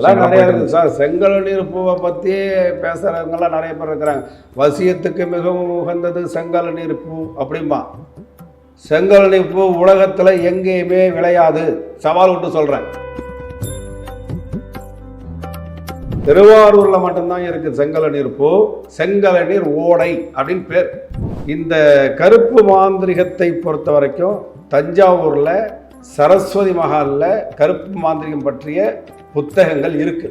எல்லாம் நிறைய இருக்குது. சார் செங்கலநீர் பூவை பற்றி பேசுகிறவங்கெல்லாம் நிறைய பேர் இருக்கிறாங்க. வசியத்துக்கு மிகவும் உகந்தது செங்கலநீர் பூ அப்படிம்பா. செங்கலநீர் பூ உலகத்தில் எங்கேயுமே விளையாது. சவால் விட்டு சொல்கிறேன் திருவாரூரில் மட்டும்தான் இருக்குது செங்கலநீர் பூ. செங்கலநீர் ஓடை அப்படின்னு பேர். இந்த கருப்பு மாந்திரிகத்தை பொறுத்த வரைக்கும் தஞ்சாவூரில் சரஸ்வதி மகாலில் கருப்பு மாந்திரிகம் பற்றிய புத்தகங்கள் இருக்கு.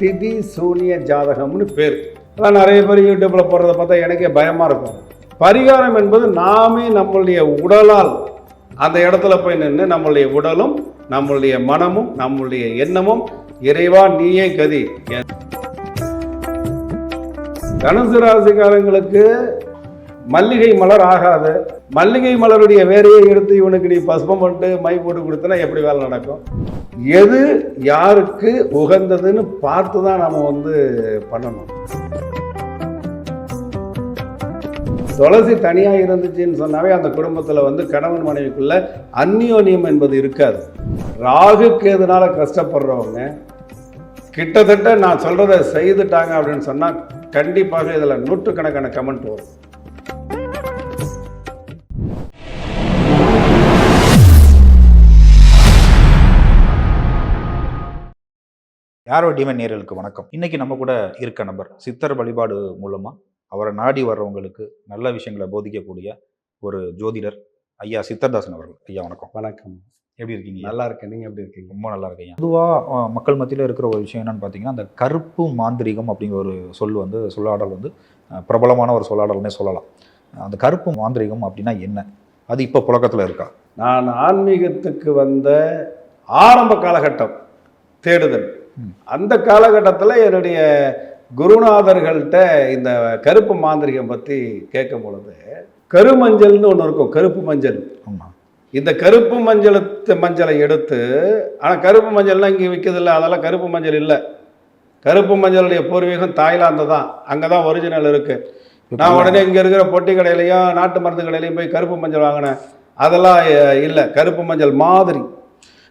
திதி சூனிய ஜாதகம்னு பேர். அதான் நிறைய பேர் யூடியூப்ல போடுறத பார்த்தா எனக்கே பயமா இருக்கும். பரிகாரம் என்பது நாமே நம்மளுடைய உடலால் அந்த இடத்துல போய் நின்று நம்மளுடைய உடலும் நம்மளுடைய மனமும் நம்மளுடைய எண்ணமும் இறைவா நீயே கதி. தனுசு ராசிக்காரங்களுக்கு மல்லிகை மலர் ஆகாது. மல்லிகை மலருடைய வேரையை எடுத்து இவனுக்கு நீ பசுபம் பண்ணிட்டு மை போட்டு கொடுத்தனா எப்படி வேலை நடக்கும்? எது யாருக்கு உகந்ததுன்னு பார்த்து தான் நம்ம வந்து பண்ணணும். துளசி தனியாக இருந்துச்சுன்னு சொன்னாவே அந்த குடும்பத்தில் வந்து கணவன் மனைவிக்குள்ள அந்நியோனியம் என்பது இருக்காது. ராகுக்கு எதனால கஷ்டப்படுறவங்க கிட்டத்தட்ட நான் சொல்கிறத செய்துட்டாங்க அப்படின்னு சொன்னால் கண்டிப்பாக இதில் நூற்றுக்கணக்கான கமெண்ட் வரும். யாரோ டிமன் நேர்களுக்கு வணக்கம். இன்னைக்கு நம்ம கூட இருக்க நபர் சித்தர் வழிபாடு மூலமா அவரை நாடி வர்றவங்களுக்கு நல்ல விஷயங்களை போதிக்கக்கூடிய ஒரு ஜோதிடர் ஐயா சித்தர்தாசன் அவர்கள். ஐயா வணக்கம். வணக்கம். எப்படி இருக்கீங்க? நல்லா இருக்கேன். நீங்கள் எப்படி இருக்கீங்க? ரொம்ப நல்லா இருக்கீங்க பொதுவாக மக்கள் மத்தியில் இருக்கிற ஒரு விஷயம் என்னன்னு பார்த்தீங்கன்னா அந்த கருப்பு மாந்திரிகம் அப்படிங்கிற ஒரு சொல் வந்து சொல்லாடல் வந்து பிரபலமான ஒரு சொல்லாடல்னே சொல்லலாம். அந்த கருப்பு மாந்திரிகம் அப்படின்னா என்ன? அது இப்போ புழக்கத்தில் இருக்கா? நான் ஆன்மீகத்துக்கு வந்த ஆரம்ப காலகட்டம் தேடுதல். அந்த காலகட்டத்தில் என்னுடைய குருநாதர்கள்ட்ட இந்த கருப்பு மாந்திரிகம் பற்றி கேட்கும் பொழுது கருமஞ்சள்னு ஒன்று இருக்கும் கருப்பு மஞ்சள். ஆமாம் இந்த கருப்பு மஞ்சளத்து மஞ்சளை எடுத்து ஆனால் கருப்பு மஞ்சள்லாம் இங்கே விற்கிறதில்ல அதெல்லாம் கருப்பு மஞ்சள் இல்லை. கருப்பு மஞ்சளுடைய பூர்வீகம் தாய்லாந்து தான். அங்கே தான் ஒரிஜினல் இருக்குது நான் உடனே இங்கே இருக்கிற பொட்டி கடையிலையும் நாட்டு மருந்து கடையிலையும் போய் கருப்பு மஞ்சள் வாங்கினேன். அதெல்லாம் இல்லை. கருப்பு மஞ்சள் மாதிரி.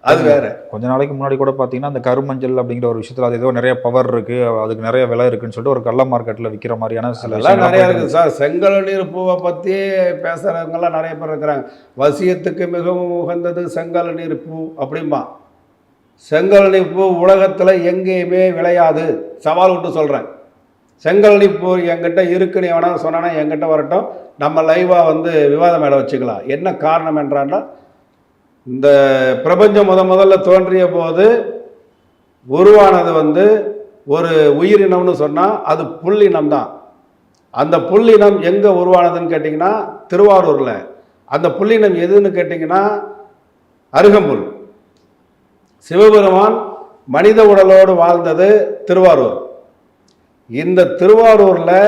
அது வேற. கொஞ்ச நாளைக்கு முன்னாடி கூட பார்த்தீங்கன்னா அந்த கருமஞ்சள் அப்படிங்கிற ஒரு விஷயத்துல அது ஏதோ நிறைய பவர் இருக்கு அதுக்கு நிறைய விலை இருக்குன்னு சொல்லிட்டு ஒரு கள்ள மார்க்கெட்ல விற்கிற மாதிரியான சில நிறைய இருக்குது. சார் செங்கலநீர் பூவை பற்றி பேசுகிறவங்கெல்லாம் நிறைய பேர் இருக்கிறாங்க. வசியத்துக்கு மிகவும் உகந்தது செங்கலநீர் பூ அப்படிம்பா. செங்கலநீர் பூ உலகத்தில் எங்கேயுமே விளையாது. சவால் விட்டு சொல்கிறேன் செங்கலநீர் பூ என்கிட்ட இருக்குன்னு எவனா சொன்னானா என்கிட்ட வரட்டும். நம்ம லைவாக வந்து விவாதம் மேலே வச்சுக்கலாம். என்ன காரணம் என்றான்னா இந்த பிரபஞ்சம் முத முதல்ல தோன்றிய போது உருவானது வந்து ஒரு உயிரினம்னு சொன்னால் அது புல்லினம் தான். அந்த புல்லினம் எங்கே உருவானதுன்னு கேட்டிங்கன்னா திருவாரூரில். அந்த புள்ளினம் எதுன்னு கேட்டிங்கன்னா அருகம்புல். சிவபெருமான் மனித உடலோடு வாழ்ந்தது திருவாரூர். இந்த திருவாரூரில்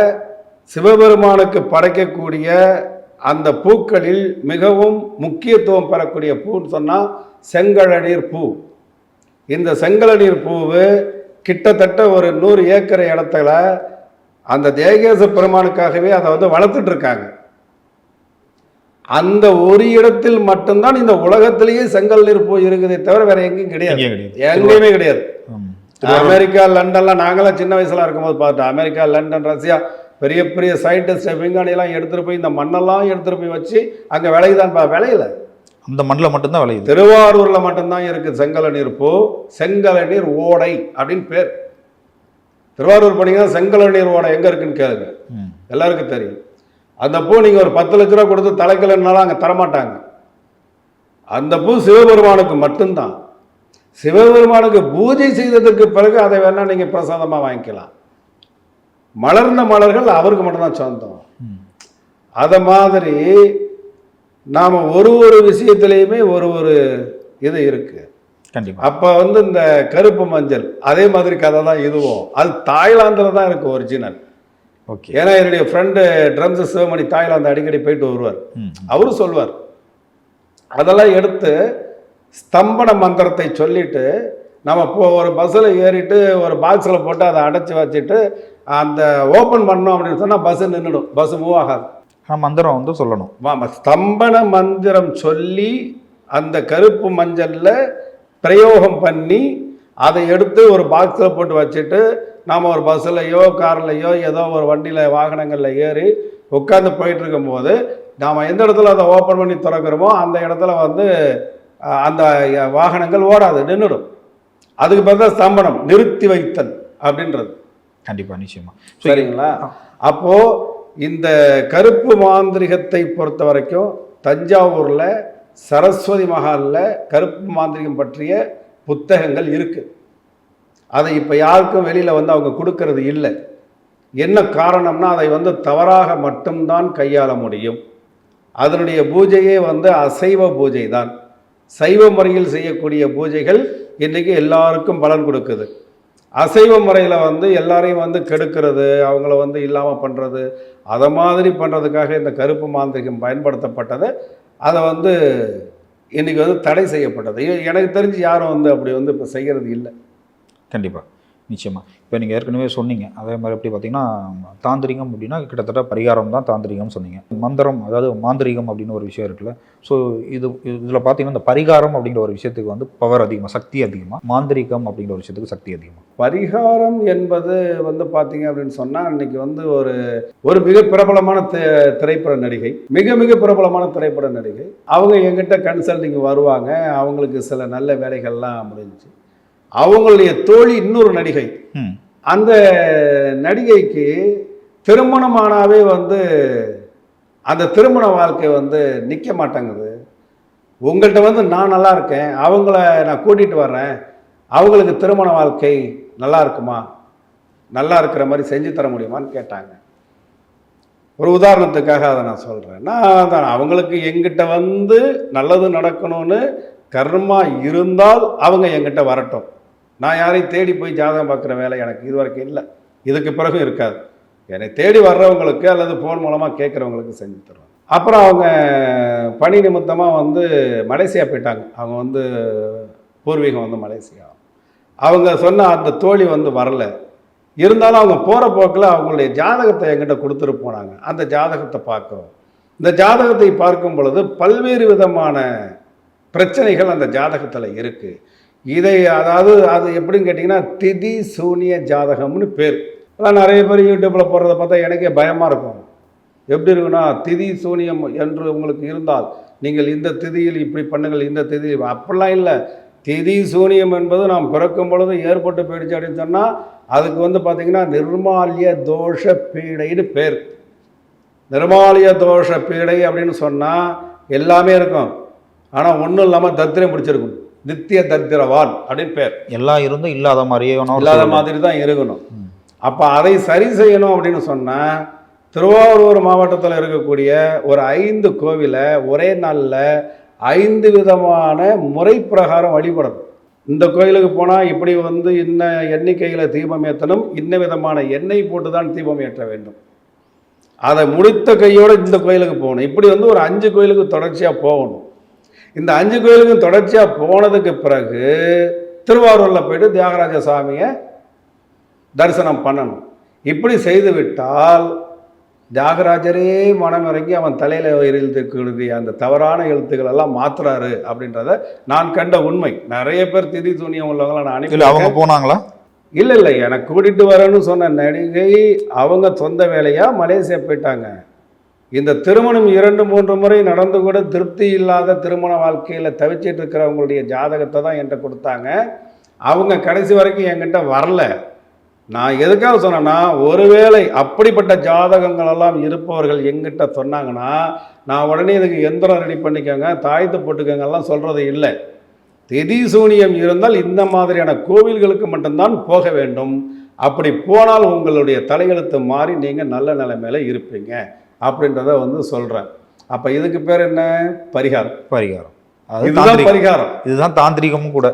சிவபெருமானுக்கு படைக்கக்கூடிய அந்த பூக்களில் மிகவும் முக்கியத்துவம் பெறக்கூடிய பூன்னு சொன்னால் செங்கழநீர் பூ. இந்த செங்கழநீர் பூவு கிட்டத்தட்ட ஒரு நூறு ஏக்கர் இடத்துல அந்த தேகேச பெருமானுக்காகவே அதை வந்து வளர்த்துட்டு இருக்காங்க அந்த ஒரு இடத்தில் மட்டும்தான் இந்த உலகத்திலேயே செங்கல் நீர் பூ இருக்குதே தவிர வேற எங்கேயும் கிடையாது. எங்கேயும் கிடையாது. அமெரிக்கா லண்டன்லாம் நாங்களாம் சின்ன வயசுல இருக்கும்போது பார்த்தோம் அமெரிக்கா லண்டன் ரஷ்யா பெரிய பெரிய சயின்டிஸ்ட் விஞ்ஞானிலாம் எடுத்துட்டு போய் இந்த மண்ணெல்லாம் எடுத்துட்டு போய் வச்சு அங்க விளையுதான் பா விளையல. அந்த மண்ணில் மட்டும்தான் விளையுது. திருவாரூர்ல மட்டும்தான் இருக்கு செங்கல நீர் பூ. செங்கல நீர் ஓடை அப்படின்னு பேர். திருவாரூர் போனீங்கன்னா செங்கல நீர் ஓடை எங்க இருக்குன்னு கேளுங்க. எல்லாருக்கும் தெரியும். அந்த பூ நீங்க ஒரு பத்து லட்ச ரூபா கொடுத்து தலைக்கலன்னாலும் அங்க தரமாட்டாங்க. அந்த பூ சிவபெருமானுக்கு மட்டும்தான். சிவபெருமானுக்கு பூஜை செய்ததற்கு பிறகு அதை வேணா நீங்க பிரசாதமா வாங்கிக்கலாம். மலர்ந்த மலர்கள் அவருக்கு மட்டும்தான் சொந்தம். அதை மாதிரி நாம் ஒரு ஒரு விஷயத்துலேயுமே ஒரு ஒரு இது இருக்கு. கண்டிப்பா. அப்போ வந்து இந்த கருப்பு மஞ்சள் அதே மாதிரி கதை தான் இதுவும். அது தாய்லாந்தில் தான் இருக்கு ஒரிஜினல் ஓகே. ஏன்னா என்னுடைய ஃப்ரெண்டு ட்ரம்ஸ் சிவமணி தாய்லாந்து அடிக்கடி போயிட்டு வருவார். அவரும் சொல்வார். அதெல்லாம் எடுத்து ஸ்தம்பன மந்திரத்தை சொல்லிட்டு நம்ம இப்போ ஒரு பஸ்ஸில் ஏறிட்டு ஒரு பாக்ஸில் போட்டு அதை அடைச்சி வச்சுட்டு அந்த ஓப்பன் பண்ணோம் அப்படின்னு சொன்னால் பஸ்ஸு நின்றுடும் பஸ் மூவ் ஆகாது. மந்திரம் வந்து சொல்லணும். ஆமா, ஸ்தம்பன மந்திரம் சொல்லி அந்த கருப்பு மஞ்சள்ல பிரயோகம் பண்ணி அதை எடுத்து ஒரு பாக்ஸில் போட்டு வச்சுட்டு நாம் ஒரு பஸ்ஸுலையோ கார்லையோ ஏதோ ஒரு வண்டியில் வாகனங்களில் ஏறி உட்காந்து போயிட்டு இருக்கும்போது நாம் எந்த இடத்துல அதை ஓப்பன் பண்ணி திறக்கிறோமோ அந்த இடத்துல வந்து அந்த வாகனங்கள் ஓடாது நின்றுடும் அதுக்கு தான் ஸ்தம்பனம் நிறுத்தி வைத்தல் அப்படின்றது. கண்டிப்பா நிச்சயமா. சரிங்களா? அப்போ இந்த கருப்பு மாந்திரிகத்தை பொறுத்த வரைக்கும் தஞ்சாவூர்ல சரஸ்வதி மஹால்ல கருப்பு மாந்திரிகம் பற்றிய புத்தகங்கள் இருக்கு. அதை இப்போ யாருக்கும் வெளியில வந்து அவங்க கொடுக்கறது இல்லை. என்ன காரணம்னா அதை வந்து தவறாக மட்டும்தான் கையாள முடியும். அதனுடைய பூஜையே வந்து அசைவ பூஜை தான் சைவ முறையில் செய்யக்கூடிய பூஜைகள் இன்றைக்கி எல்லாருக்கும் பலன் கொடுக்குது. அசைவ முறையில் வந்து எல்லாரையும் வந்து கெடுக்கிறது அவங்கள வந்து இல்லாமல் பண்ணுறது அதை மாதிரி பண்ணுறதுக்காக இந்த கருப்பு மாந்திரிகம் பயன்படுத்தப்பட்டது. அதை வந்து இன்றைக்கி வந்து தடை செய்யப்பட்டது. எனக்கு தெரிஞ்சு யாரும் வந்து அப்படி வந்து இப்போ செய்கிறது இல்லை. கண்டிப்பாக நிச்சயமாக இப்போ நீங்கள் ஏற்கனவே சொன்னீங்க. அதே மாதிரி எப்படி பார்த்தீங்கன்னா தாந்திரிகம் அப்படின்னா கிட்டத்தட்ட பரிகாரம் தான் தாந்திரிகம் சொன்னீங்க. மந்திரம் அதாவது மாந்திரிகம் அப்படின்னு ஒரு விஷயம் இருக்குல்ல. ஸோ இது இதில் பார்த்தீங்கன்னா இந்த பரிகாரம் அப்படிங்கிற ஒரு விஷயத்துக்கு வந்து பவர் அதிகமாக சக்தி அதிகமாக மாந்திரிகம் அப்படிங்கிற ஒரு விஷயத்துக்கு சக்தி அதிகமாக பரிகாரம் என்பது வந்து பார்த்தீங்க அப்படின்னு சொன்னால் இன்னைக்கு வந்து ஒரு ஒரு மிக பிரபலமான தி- திரைப்பட நடிகை மிக மிக பிரபலமான திரைப்பட நடிகை. அவங்க எங்கிட்ட கன்சல்டிங் வருவாங்க. அவங்களுக்கு சில நல்ல வேலைகள்லாம் முடிஞ்சுச்சு. அவங்களுடைய தோழி இன்னொரு நடிகை. அந்த நடிகைக்கு திருமணமானாவே வந்து அந்த திருமண வாழ்க்கை வந்து நிற்க மாட்டேங்குது. உங்கள்கிட்ட வந்து நான் நல்லா இருக்கேன் அவங்கள நான் கூட்டிகிட்டு வர்றேன் அவங்களுக்கு திருமண வாழ்க்கை நல்லா இருக்குமா? நல்லா இருக்கிற மாதிரி செஞ்சு தர முடியுமான்னு கேட்டாங்க. ஒரு உதாரணத்துக்காக அதை நான் சொல்கிறேன் நான் தான் அவங்களுக்கு எங்கிட்ட வந்து நல்லது நடக்கணும்னு கர்மா இருந்தால் அவங்க எங்கிட்ட வரட்டும். நான் யாரையும் தேடி போய் ஜாதகம் பார்க்குற வேலை எனக்கு இது வரைக்கும் இல்லை. இதுக்கு பிறகும் இருக்காது. என்னை தேடி வர்றவங்களுக்கு அல்லது ஃபோன் மூலமாக கேட்குறவங்களுக்கு செஞ்சு தருவேன். அப்புறம் அவங்க பணி நிமித்தமாக வந்து மலேசியா போயிட்டாங்க. அவங்க வந்து பூர்வீகம் வந்து மலேசியா. அவங்க சொன்ன அந்த தோழி வந்து வரல. இருந்தாலும் அவங்க போகிற போக்கில் அவங்களுடைய ஜாதகத்தை எங்கிட்ட கொடுத்துட்டு போனாங்க. அந்த ஜாதகத்தை பார்க்குறோம். இந்த ஜாதகத்தை பார்க்கும் பொழுது பல்வேறு விதமான பிரச்சனைகள் அந்த ஜாதகத்தில் இருக்குது இதை அதாவது அது எப்படின்னு கேட்டிங்கன்னா திதி சூனிய ஜாதகம்னு பேர். அதான் நிறைய பேர் யூடியூப்பில் போடுறத பார்த்தா எனக்கே பயமாக இருக்கும். எப்படி இருக்குன்னா திதி சூனியம் என்று உங்களுக்கு இருந்தால் நீங்கள் இந்த திதியில் இப்படி பண்ணுங்கள் இந்த திதியில் அப்படிலாம் இல்லை. திதி சூனியம் என்பது நாம் பிறக்கும் பொழுது ஏற்பட்டு போயிடுச்சு அப்படின்னு சொன்னால் அதுக்கு வந்து பார்த்திங்கன்னா நிர்மாலிய தோஷ பீடைன்னு பேர். நிர்மாலிய தோஷ பீடை அப்படின்னு சொன்னால் எல்லாமே இருக்கும். ஆனால் ஒன்றும் இல்லாமல் தத்திரம் பிடிச்சிருக்கும். நித்திய தத்திரவான் அப்படின்னு பேர். எல்லாம் இருந்தும் இல்லாத மாதிரியே இல்லாத. மாதிரி தான் இருக்கணும். அப்போ அதை சரி செய்யணும் அப்படின்னு சொன்னால் திருவாரூர் மாவட்டத்தில் இருக்கக்கூடிய ஒரு ஐந்து கோவிலை ஒரே நாளில் ஐந்து விதமான முறை பிரகாரம் வழிபடணும். இந்த கோயிலுக்கு போனால் இப்படி வந்து இன்ன எண்ணிக்கையில் தீபம் ஏற்றணும் இன்ன விதமான எண்ணெய் போட்டு தான் தீபம் ஏற்ற வேண்டும். அதை முடித்த கையோடு இந்த கோயிலுக்கு போகணும். இப்படி வந்து ஒரு அஞ்சு கோயிலுக்கு தொடர்ச்சியாக போகணும். இந்த அஞ்சு கோயிலுக்கும் தொடர்ச்சியாக போனதுக்கு பிறகு திருவாரூரில் போயிட்டு தியாகராஜ சாமியை தரிசனம் பண்ணணும். இப்படி செய்து விட்டால் தியாகராஜரே மனம் இறங்கி அவன் தலையில் எழுத்துக்கூடிய அந்த தவறான எழுத்துக்கள் எல்லாம் மாத்துறாரு அப்படின்றத நான் கண்ட உண்மை. நிறைய பேர் திதி சூனியம் உள்ளவங்களை நான் இல்ல அவங்க அனுப்பி போனாங்களா? இல்லை இல்லை எனக்கு கூட்டிட்டு வரேன்னு சொன்ன நடிகை அவங்க சொந்த வேலையா மலேசியா போயிட்டாங்க. இந்த திருமணம் இரண்டு மூன்று முறை நடந்து கூட திருப்தி இல்லாத திருமண வாழ்க்கையில் தவிச்சிட்டு இருக்கிறவங்களுடைய ஜாதகத்தை தான் என்கிட்ட கொடுத்தாங்க. அவங்க கடைசி வரைக்கும் என்கிட்ட வரல. நான் எதுக்காக சொன்னேன்னா ஒருவேளை அப்படிப்பட்ட ஜாதகங்களெல்லாம் இருப்பவர்கள் எங்கிட்ட சொன்னாங்கன்னா நான் உடனே இதுக்கு எந்திரம் ரெடி பண்ணிக்கோங்க தாயத்து போட்டுக்கோங்க எல்லாம் சொல்கிறது இல்லை. திதி சூனியம் இருந்தால் இந்த மாதிரியான கோவில்களுக்கு மட்டும்தான் போக வேண்டும். அப்படி போனால் உங்களுடைய தலையெழுத்து மாறி நீங்கள் நல்ல நிலைமையில் இருப்பீங்க. அப்படின்றத வந்து சொல்கிறேன் அப்போ இதுக்கு பேர் என்ன? பரிகாரம். பரிகாரம். இதுதான். பரிகாரம். இதுதான் தாந்திரிகமும் கூட.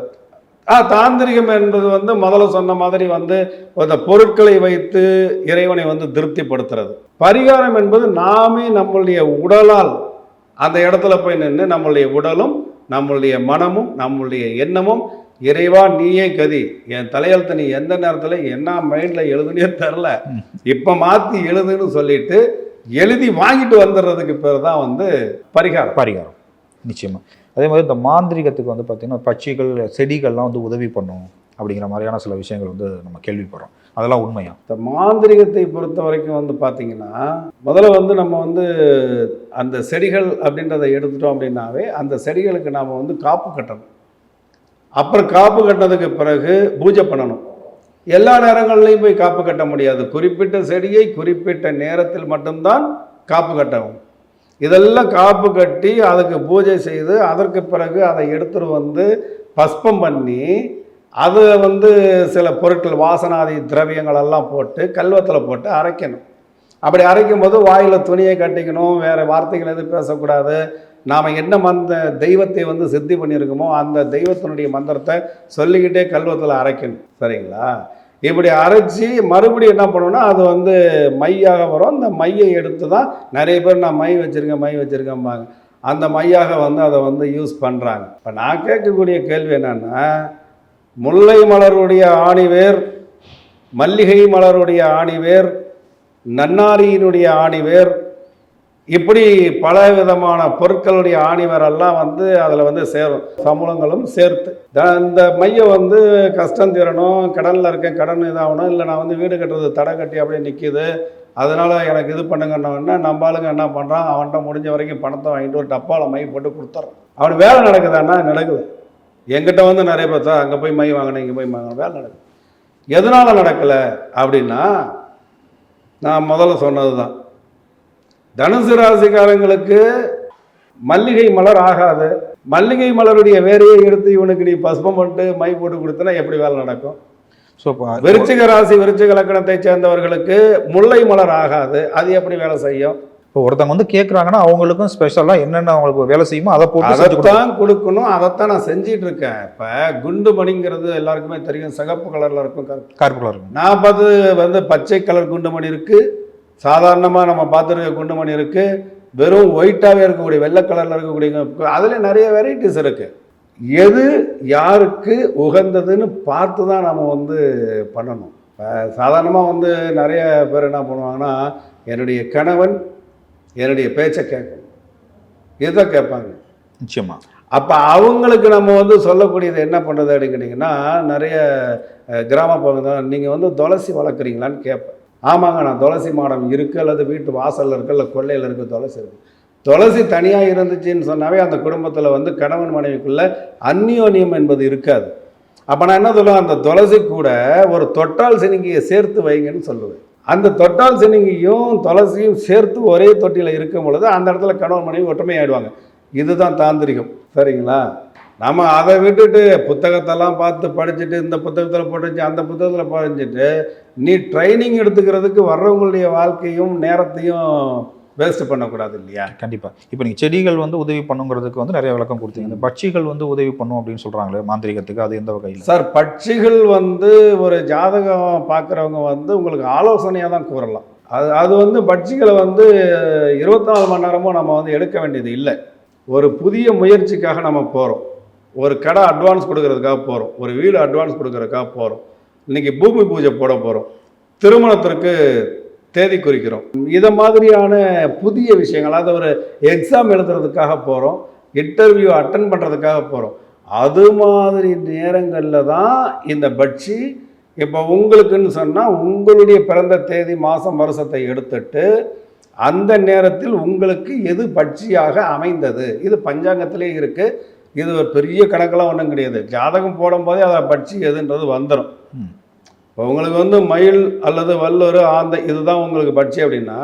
ஆ தாந்திரிகம் என்பது வந்து முதல்ல சொன்ன மாதிரி வந்து அந்த பொருட்களை வைத்து இறைவனை வந்து திருப்திப்படுத்துறது. பரிகாரம் என்பது நாமே நம்மளுடைய உடலால் அந்த இடத்துல போய் நின்று நம்மளுடைய உடலும் நம்மளுடைய மனமும் நம்மளுடைய எண்ணமும் இறைவா நீயே கதி. என் தலையெழுத்து நீ எந்த நேரத்தில் என்ன மைண்டில் எழுதுனே தெரில. இப்போ மாற்றி எழுதுன்னு சொல்லிட்டு எழுதி வாங்கிட்டு வந்துடுறதுக்கு பேர் தான் வந்து பரிகாரம். பரிகாரம். நிச்சயமா. அதே மாதிரி இந்த மாந்திரிகத்துக்கு வந்து பார்த்திங்கன்னா பட்சிகள் செடிகள்லாம் வந்து உதவி பண்ணும் அப்படிங்கிற மாதிரியான சில விஷயங்கள் வந்து நம்ம கேள்விப்படுறோம். அதெல்லாம் உண்மையா? இந்த மாந்திரிகத்தை பொறுத்த வரைக்கும் வந்து பார்த்தீங்கன்னா முதல்ல வந்து நம்ம வந்து அந்த செடிகள் அப்படின்றத எடுத்துட்டோம் அப்படின்னாவே அந்த செடிகளுக்கு நாம் வந்து காப்பு கட்டணும். அப்புறம் காப்பு கட்டினதுக்கு பிறகு பூஜை பண்ணணும். எல்லா நேரங்கள்லையும் போய் காப்பு கட்ட முடியாது. குறிப்பிட்ட செடியை குறிப்பிட்ட நேரத்தில் மட்டும்தான் காப்பு கட்டவும். இதெல்லாம் காப்பு கட்டி அதுக்கு பூஜை செய்து அதற்கு பிறகு அதை எடுத்துட்டு வந்து பஸ்பம் பண்ணி அது வந்து சில பொருட்கள் வாசனாதி திரவியங்கள் எல்லாம் போட்டு கல்வத்தில் போட்டு அரைக்கணும். அப்படி அரைக்கும் போது வாயில் துணியை கட்டிக்கணும் வேறு வார்த்தைகள் எதுவும் பேசக்கூடாது. நாம் என்ன மந்த தெய்வத்தை வந்து சித்தி பண்ணியிருக்கோமோ அந்த தெய்வத்தினுடைய மந்திரத்தை சொல்லிக்கிட்டே கல்வத்தில் அரைக்கணும். சரிங்களா? இப்படி அரைச்சி மறுபடியும் என்ன பண்ணணும்னா அது வந்து மையாக வரும். அந்த மையை எடுத்து தான் நிறைய பேர் நான் மை வச்சுருக்கேன் மை வச்சுருக்கேன்பாங்க. அந்த மையாக வந்து அதை வந்து யூஸ் பண்ணுறாங்க இப்போ நான் கேட்கக்கூடிய கேள்வி என்னென்னா முல்லை மலருடைய ஆணிவேர் மல்லிகை மலருடைய ஆணிவேர் நன்னாரியினுடைய ஆணிவேர் இப்படி பல விதமான பொருட்களுடைய ஆணிவரெல்லாம் வந்து அதில் வந்து சேரும். சம்பளங்களும் சேர்த்து. த- இந்த மையம் வந்து கஷ்டம் தீரணும் கடனில் இருக்கேன் கடன் இதாகணும் இல்லை நான் வந்து வீடு கட்டுறது தடை கட்டி அப்படியே நிற்கிது அதனால் எனக்கு இது பண்ணுங்கன்னா நம்ம ஆளுங்க என்ன பண்ணுறான் அவன்கிட்ட முடிஞ்ச வரைக்கும் பணத்தை வாங்கிட்டு ஒரு டப்பாவில் மை போட்டு கொடுத்துட்றான் அவன் வேலை நடக்குதான்னா நடக்குது. என்கிட்ட வந்து நிறைய பேர் தான் அங்கே போய் மை வாங்கினேன் இங்கே போய் வாங்கினேன். வேலை நடக்குது. எதனால் நடக்கலை அப்படின்னா நான் முதல்ல சொன்னது தான் தனுசு ராசிக்காரங்களுக்கு மல்லிகை மலர் ஆகாது. மல்லிகை மலருடைய வேரையை எடுத்து இவனுக்கு நீ பஸ்பம் பண்ணிட்டு மை போட்டு கொடுத்தனா எப்படி வேலை நடக்கும்? ஸோ விருச்சிக ராசி விருச்சிக லக்கணத்தை சேர்ந்தவர்களுக்கு முல்லை மலர் ஆகாது. அது எப்படி வேலை செய்யும்? இப்போ ஒருத்தவங்க வந்து கேட்குறாங்கன்னா அவங்களுக்கும் ஸ்பெஷலாக என்னென்ன அவங்களுக்கு வேலை செய்யுமோ அதை போட்டு. அதைத்தான் கொடுக்கணும். அதைத்தான் நான் செஞ்சிட்டு இருக்கேன். இப்போ குண்டு மணிங்கிறது எல்லாருக்குமே தெரியும். சிகப்பு கலரில் இருக்கும் கருப்பு. கலர் இருக்கும். நான் பார்த்து வந்து பச்சை கலர் குண்டுமணி இருக்குது சாதாரணமாக நம்ம பார்த்துருக்க குண்டுமணி இருக்குது வெறும் ஒயிட்டாகவே இருக்கக்கூடிய வெள்ளை கலரில் இருக்கக்கூடிய அதில் நிறைய வெரைட்டிஸ் இருக்குது எது யாருக்கு உகந்ததுன்னு பார்த்து தான் நம்ம வந்து பண்ணணும். இப்போ சாதாரணமாக வந்து நிறைய பேர் என்ன பண்ணுவாங்கன்னா என்னுடைய கணவன் என்னுடைய பேச்சை கேட்கணும். இதுதான் கேட்பாங்க? நிச்சயமா. அப்போ அவங்களுக்கு நம்ம வந்து சொல்லக்கூடியது என்ன பண்ணுறது அப்படிங்கிறீங்கன்னா நிறைய அஹ், கிராம பகுதியில் நீங்கள் வந்து துளசி வளர்க்குறீங்களான்னு கேட்பேன். ஆமாங்க நான் துளசி மாடம் இருக்குது அல்லது வீட்டு வாசலில் இருக்குது இல்லை கொள்ளையில் இருக்குது துளசி இருக்குது துளசி தனியாக இருந்துச்சுன்னு சொன்னாவே அந்த குடும்பத்தில் வந்து கணவன் மனைவிக்குள்ள அந்நியோன்யம் என்பது இருக்காது. அப்போ நான் என்ன சொல்லுவேன்? அந்த துளசி கூட ஒரு தொட்டால் சினிங்கியை சேர்த்து வைங்கன்னு சொல்லுவேன். அந்த தொட்டால் சினிங்கியும் துளசியும் சேர்த்து ஒரே தொட்டியில் இருக்கும் பொழுது அந்த இடத்துல கணவன் மனைவி ஒற்றுமை ஆயிடுவாங்க இதுதான் தாந்திரிகம். சரிங்களா? நம்ம அதை விட்டுட்டு புத்தகத்தெல்லாம் பார்த்து படிச்சுட்டு இந்த புத்தகத்தில் போட்டுச்சு அந்த புத்தகத்தில் படிச்சுட்டு நீ ட்ரைனிங் எடுத்துக்கிறதுக்கு வர்றவங்களுடைய வாழ்க்கையும் நேரத்தையும் வேஸ்ட் பண்ணக்கூடாது இல்லையா? கண்டிப்பா. இப்போ நீங்க செடிகள் வந்து உதவி பண்ணுங்கிறதுக்கு வந்து நிறைய விளக்கம் கொடுத்தீங்க. இந்த பட்சிகள் வந்து உதவி பண்ணும் அப்படின்னு சொல்றாங்களே மாந்திரிகத்துக்கு அது எந்த வகையில்? சார் பட்சிகள் வந்து ஒரு ஜாதகம் பார்க்குறவங்க வந்து உங்களுக்கு ஆலோசனையாக தான் கூறலாம். அது அது வந்து பட்சிகளை வந்து இருபத்தி நாலு மணி நேரமும் நம்ம வந்து எடுக்க வேண்டியது இல்லை. ஒரு புதிய முயற்சிக்காக நம்ம போகிறோம் ஒரு கடை அட்வான்ஸ் கொடுக்கறதுக்காக போகிறோம் ஒரு வீடு அட்வான்ஸ் கொடுக்கறதுக்காக போகிறோம் இன்றைக்கி பூமி பூஜை போட போகிறோம் திருமணத்திற்கு தேதி குறிக்கிறோம். இதை மாதிரியான புதிய விஷயங்கள் அதாவது ஒரு எக்ஸாம் எழுதுறதுக்காக போகிறோம் இன்டர்வியூ அட்டன் பண்ணுறதுக்காக போகிறோம் அது மாதிரி நேரங்களில் தான் இந்த பட்சி இப்போ உங்களுக்குன்னு சொன்னால் உங்களுடைய பிறந்த தேதி மாதம் வருஷத்தை எடுத்துட்டு அந்த நேரத்தில் உங்களுக்கு எது பட்சியாக அமைந்தது? இது பஞ்சாங்கத்திலே இருக்குது இது ஒரு பெரிய கணக்கெல்லாம் ஒன்றும் கிடையாது. ஜாதகம் போடும்போதே அதை பட்சி எதுன்றது வந்துடும். இப்போ உங்களுக்கு வந்து மயில் அல்லது வல்லூர் ஆந்தை இதுதான் உங்களுக்கு பட்சி அப்படின்னா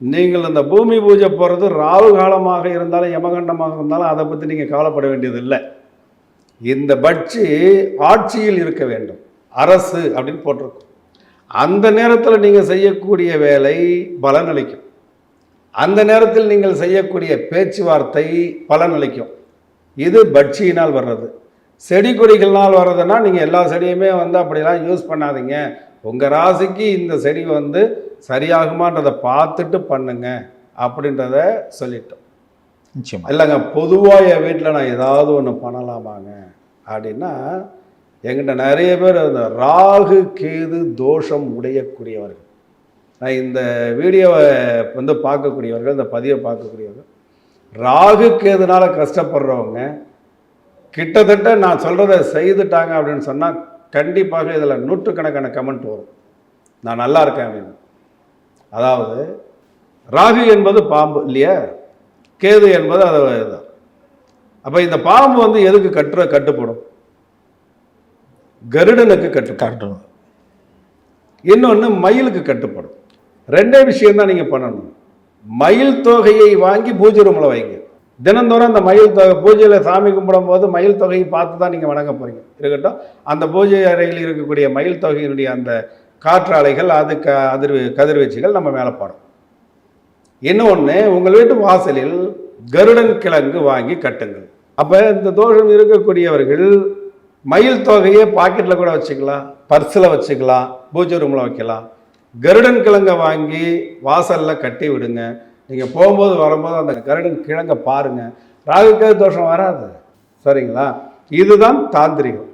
நீங்கள் இந்த பூமி பூஜை போகிறது ராகு காலமாக இருந்தாலும் யமகண்டமாக இருந்தாலும் அதை பற்றி நீங்கள் கவலைப்பட வேண்டியது இல்லை இந்த பட்சி ஆட்சியில் இருக்க வேண்டும். அரசு அப்படின்னு போட்டிருக்கும். அந்த நேரத்தில் நீங்கள் செய்யக்கூடிய வேலை பலனளிக்கும். அந்த நேரத்தில் நீங்கள் செய்யக்கூடிய பேச்சுவார்த்தை பலனளிக்கும். இது பட்சியினால் வர்றது. செடி கொடிகள்னால் வர்றதுன்னா நீங்கள் எல்லா செடியுமே வந்து அப்படிலாம் யூஸ் பண்ணாதீங்க. உங்கள் ராசிக்கு இந்த செடி வந்து சரியாகுமான்றதை பார்த்துட்டு பண்ணுங்க அப்படின்றத சொல்லிட்டோம். நிச்சயமா. இல்லைங்க பொதுவாக என் வீட்டில் நான் ஏதாவது ஒன்று பண்ணலாமாங்க அப்படின்னா என்கிட்ட நிறைய பேர் அந்த ராகு கேது தோஷம் உடையக்கூடியவர்கள். நான் இந்த வீடியோவை வந்து பார்க்கக்கூடியவர்கள் இந்த பதிவை பார்க்கக்கூடியவர்கள் ராகு கேதுனால கஷ்டப்படுறவங்க கிட்டத்தட்ட நான் சொல்கிறத செய்துட்டாங்க அப்படின்னு சொன்னால் கண்டிப்பாக இதில் நூற்றுக்கணக்கான கமெண்ட் வரும். நான் நல்லா இருக்கேன் அப்படின்னு. அதாவது ராகு என்பது பாம்பு இல்லையா? கேது என்பது அது இதுதான். அப்போ இந்த பாம்பு வந்து எதுக்கு கட்டுற கட்டுப்படும்? கருடனுக்கு கட்டுப்படும். கரெக்டு இன்னொன்று மயிலுக்கு கட்டுப்படும். ரெண்டே விஷயம் தான் நீங்கள் பண்ணணும். மயில் தொகையை வாங்கி பூஜை ரூமில் வைங்க. தினந்தோறும் அந்த மயில் தொகை பூஜையில் சாமி கும்பிடும் போது மயில் தொகையை பார்த்து தான் நீங்கள் வணங்க போகிறீங்க இருக்கட்டும். அந்த பூஜை அறையில் இருக்கக்கூடிய மயில் தொகையினுடைய அந்த காற்று அலைகள் அது க அதிர்வு கதிர்வீச்சுகள் நம்ம மேலே பாடும். இன்னொன்று உங்கள் வீட்டு வாசலில் கருடன் கிழங்கு வாங்கி கட்டுங்கள். அப்போ இந்த தோஷம் இருக்கக்கூடியவர்கள் மயில் தொகையை பாக்கெட்டில் கூட வச்சுக்கலாம் பர்ஸில் வச்சுக்கலாம் பூஜை ரூமில் வைக்கலாம். கருடன் கிழங்கை வாங்கி வாசலில் கட்டி விடுங்க. நீங்கள் போகும்போது வரும்போது அந்த கருடன் கிழங்கை பாருங்கள் ராகுக்கேது தோஷம் வராது. சரிங்களா? இதுதான் தாந்திரிகம்.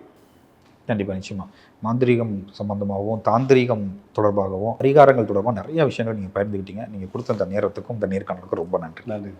கண்டிப்பா நிச்சயமா. மாந்திரீகம் சம்பந்தமாகவும் தாந்திரீகம் தொடர்பாகவும் பரிகாரங்கள் தொடர்பாக நிறைய விஷயங்கள் நீங்க பகிர்ந்துக்கிட்டீங்க நீங்க கொடுத்த அந்த நேரத்துக்கும் இந்த நேர்காணலுக்கும் ரொம்ப நன்றி. நன்றி.